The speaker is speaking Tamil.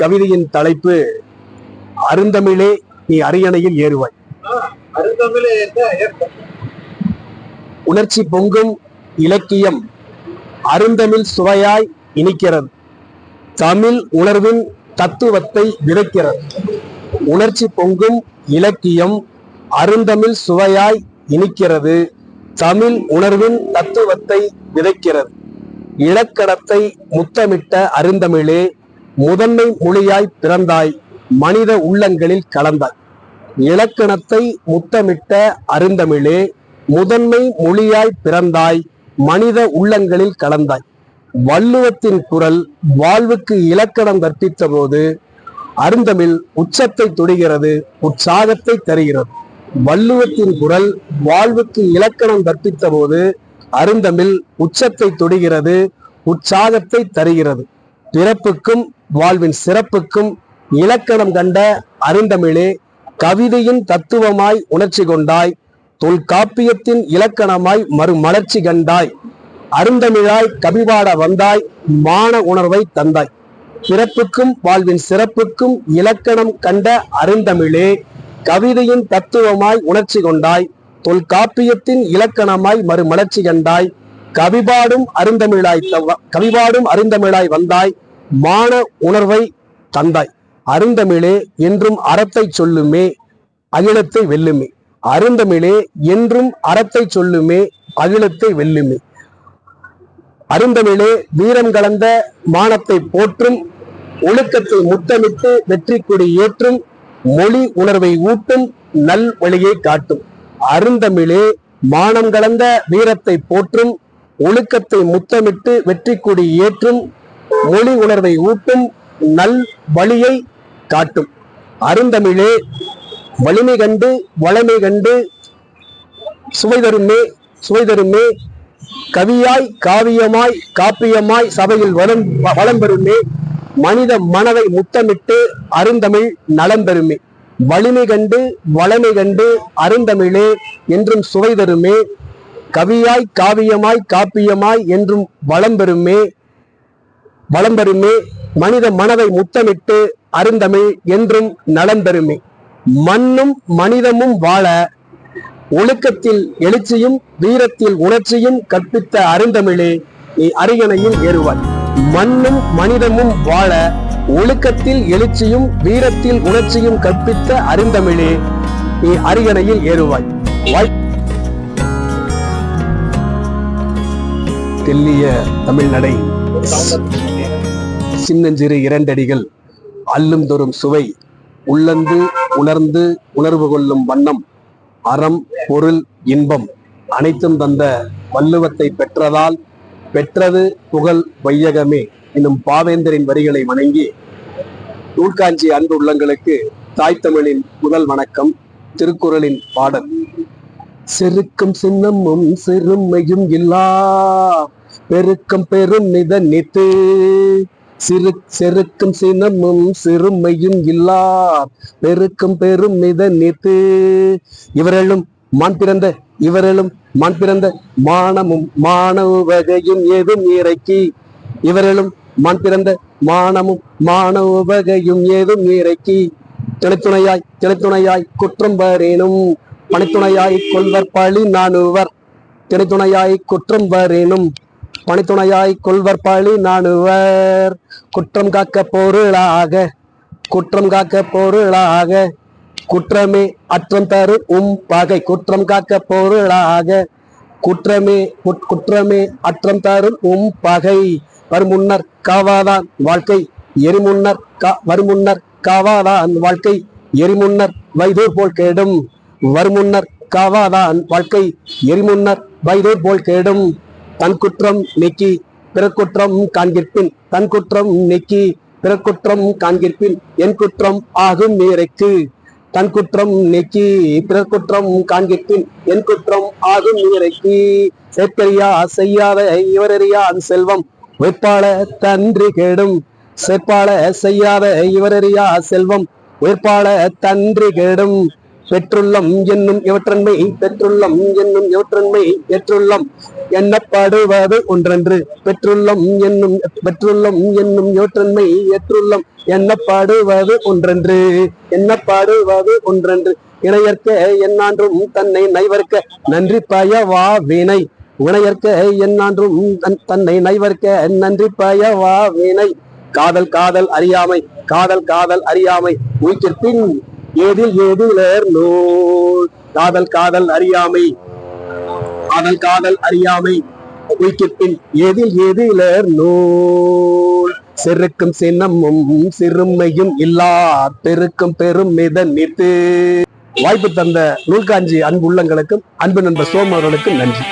கவிதையின் தலைப்பு அருந்தமிழே நீ அரியணையில் ஏறுவாய். உணர்ச்சி பொங்கும் இலக்கியம் அருந்தமிழ் சுவையாய் இனிக்கிறது. தமிழ் உணர்வின் தத்துவத்தை விதைக்கிறது. உணர்ச்சி பொங்கும் இலக்கியம் அருந்தமிழ் சுவையாய் இனிக்கிறது. தமிழ் உணர்வின் தத்துவத்தை விதைக்கிறது. இலக்கணத்தை முத்தமிட்ட அருந்தமிழே முதன்மை மொழியாய் பிறந்தாய் மனித உள்ளங்களில் கலந்தாய். இலக்கணத்தை முத்தமிட்ட அருந்தமிழே முதன்மை மொழியாய் பிறந்தாய் மனித உள்ளங்களில் கலந்தாய். வள்ளுவத்தின் குரல் வாழ்வுக்கு இலக்கணம் கற்பித்த போது அருந்தமிழ் உச்சத்தை தொடுகிறது உற்சாகத்தை தருகிறது. வள்ளுவத்தின் குரல் வாழ்வுக்கு இலக்கணம் கற்பித்த போது அருந்தமிழ் உச்சத்தை தொடுகிறது உற்சாகத்தை தருகிறது. பிறப்புக்கும் வாழ்வின் சிறப்புக்கும் இலக்கணம் கண்ட அருந்தமிழே கவிதையின் தத்துவமாய் உணர்ச்சி கொண்டாய் தொல்காப்பியத்தின் இலக்கணமாய் மறுமலர்ச்சி கண்டாய் அருந்தமிழாய் கவிபாட வந்தாய் மான உணர்வை தந்தாய். பிறப்புக்கும் வாழ்வின் சிறப்புக்கும் இலக்கணம் கண்ட அருந்தமிழே கவிதையின் தத்துவமாய் உணர்ச்சி கொண்டாய் தொல்காப்பியத்தின் இலக்கணமாய் மறுமலர்ச்சி கண்டாய் கவிபாடும் அருந்தமிழாய் தவ- கவிபாடும் அருந்தமிழாய் வந்தாய் மான உணர்வை தந்தாய். அருந்தமிழே என்றும் அறத்தை சொல்லுமே அகிலத்தை வெல்லுமே. அருந்தமிழே என்றும் அறத்தை சொல்லுமே அகிலத்தை வெல்லுமே. அருந்தமிழே வீரம் கலந்த மானத்தை போற்றும் ஒழுக்கத்தை முத்தமிட்டு வெற்றி கொடி ஏற்றும் மொழி உணர்வை ஊட்டும் நல் வழியை காட்டும். அருந்தமிழே மானம் கலந்த வீரத்தை போற்றும் ஒழுக்கத்தை முத்தமிட்டு வெற்றி கொடி ஏற்றும் மொழி உணர்வை ஊட்டும் நல் வழியை காட்டும். அருந்தமிழே வலிமை கண்டு வளமை கண்டு சுவை தருமே சுவை தருமே. கவியாய் காவியமாய் காப்பியமாய் சபையில் வளம் வளம் பெறுமே. மனித மனதை முத்தமிட்டு அருந்தமிழ் நலம் பெறுமே. வலிமை கண்டு வளமை கண்டு அருந்தமிழே என்றும் சுவை தருமே. கவியாய் காவியமாய் காப்பியமாய் என்றும் வளம் பெறுமே வளம் பெறுமே மனித மனதை முத்தமிட்டு அருந்தமிழ் என்றும் நலம் பெறுமே. மண்ணும் மனிதமும் வாழ ஒழுக்கத்தில் எழுச்சியும் வீரத்தில் உணர்ச்சியும் கற்பித்த அருந்தமிழே நீ அரியணையில் ஏறுவாய். மண்ணும் மனிதமும் வாழ ஒழுக்கத்தில் எழுச்சியும் வீரத்தில் உணர்ச்சியும் கற்பித்த அருந்தமிழே நீ அரியணையில் ஏறுவாய். வாழ் தெல்லிய தமிழ்நடை சின்னஞ்சிறு இரண்டடிகள் அல்லும் தோறும் சுவை உள்ளந்து உணர்ந்து உணர்வு கொள்ளும் வண்ணம் அறம் பொருள் இன்பம் அனைத்தும் தந்த வள்ளுவத்தை பெற்றதால் பெற்றது புகழ் வையகமே என்னும் பாவேந்தரின் வரிகளை வணங்கி நூல்காஞ்சி அன்பு உள்ளங்களுக்கு தாய் தமிழின் முதல் வணக்கம் திருக்குறளின் பாடல். செருக்கும் சின்னமும் சிறுமையும் இல்லா பெருக்கம் பெரும் நிதனித்து. சிறு செருக்கும் சினமும் சிறுமையும் இல்லா பெருக்கும் பெரும் நிதனித்து. இவரெழும் மான் பிறந்த இவரெழும் மான் பிறந்த மானமும் மானவ வகையும் ஏதும் இறக்கி. இவரெழும் மான் பிறந்த மானமும் மானவ வகையும் ஏதும் இறக்கி. திணைத்துணையாய் திணைத்துணையாய் குற்றம் வரேனும் பணித்துணையாய் கொள்வர் பழி நாணுவர். திணைத்துணையாய் குற்றம் வரேனும் பணித்துணையாய் கொள்வர் பழி நாணுவர் குற்றம் காக்க பொருளாக குற்றம் காக்க பொருளாக குற்றமே அற்றம் தரு உம் பகை. குற்றம் காக்க பொருளாக குற்றமே குற்றமே அற்றம் தரும் உம் பகை. வருமுன்னர் காவாதான் வாழ்க்கை எரிமுன்னர் கா வருமுன்னர் காவாதான் வாழ்க்கை எரிமுன்னர் வைதூர் போல் கேடும். வருமுன்னர் காவாதான் வாழ்க்கை எரிமுன்னர் வைதூர் போல் கேடும். தன் குற்றம் நீக்கி பிறக்குற்றம் காண்கிற்பின் தன் குற்றம் நீக்கி பிறக்குற்றம் காண்கிற்பின் என் குற்றம் ஆகும் நீரைக்கு. தன் குற்றம் நீக்கி பிறர்குற்றம் காண்கிற்பின் என் குற்றம் ஆகும் நீரைக்கு. சேர்க்கறியா செய்யாத இவரறியான் செல்வம் வெப்பாள தன்றி கேடும். சேர்ப்பாள செய்யாத இவரறியா செல்வம் உயிர்ப்பாள தன்றி கேடும். பெற்றுள்ளம் என்னும் இவற்றன்மை பெற்றுள்ளம் என்னும் இவற்றன்மை பெற்றுள்ளம் எண்ணப்படுவது ஒன்றன்று. பெற்றுள்ளம் என்னும் பெற்றுள்ளம் என்னும் இவற்றன்மை ஏற்றுள்ளம் எண்ணப்படுவது ஒன்றன்று. எண்ணப்படுவது ஒன்றன்று. இணையற்க என்னான்றும் தன்னை நைவர்க்க நன்றி பயவா வினை உணையற்க என்னான்றும் தன்- தன்னை நைவர்க்க நன்றி பயவா வினை காதல் காதல் அறியாமை காதல் காதல் அறியாமை. உயிர்ப்பின் எதில் ஏதிலர் நூல் காதல் காதல் அறியாமை. காதல் காதல் அறியாமை. உயிர்ப்பின் ஏதில் ஏதிலர் நூல் செருக்கும் சின்னமும் சிறுமையும் இல்லா பெருக்கும் பெரும் மிதன் நித்து வாய்ப்பு தந்த நூல்காஞ்சி அன்பு உள்ளங்களுக்கும் அன்பு நண்பர் சோமர்களுக்கும் நன்றி.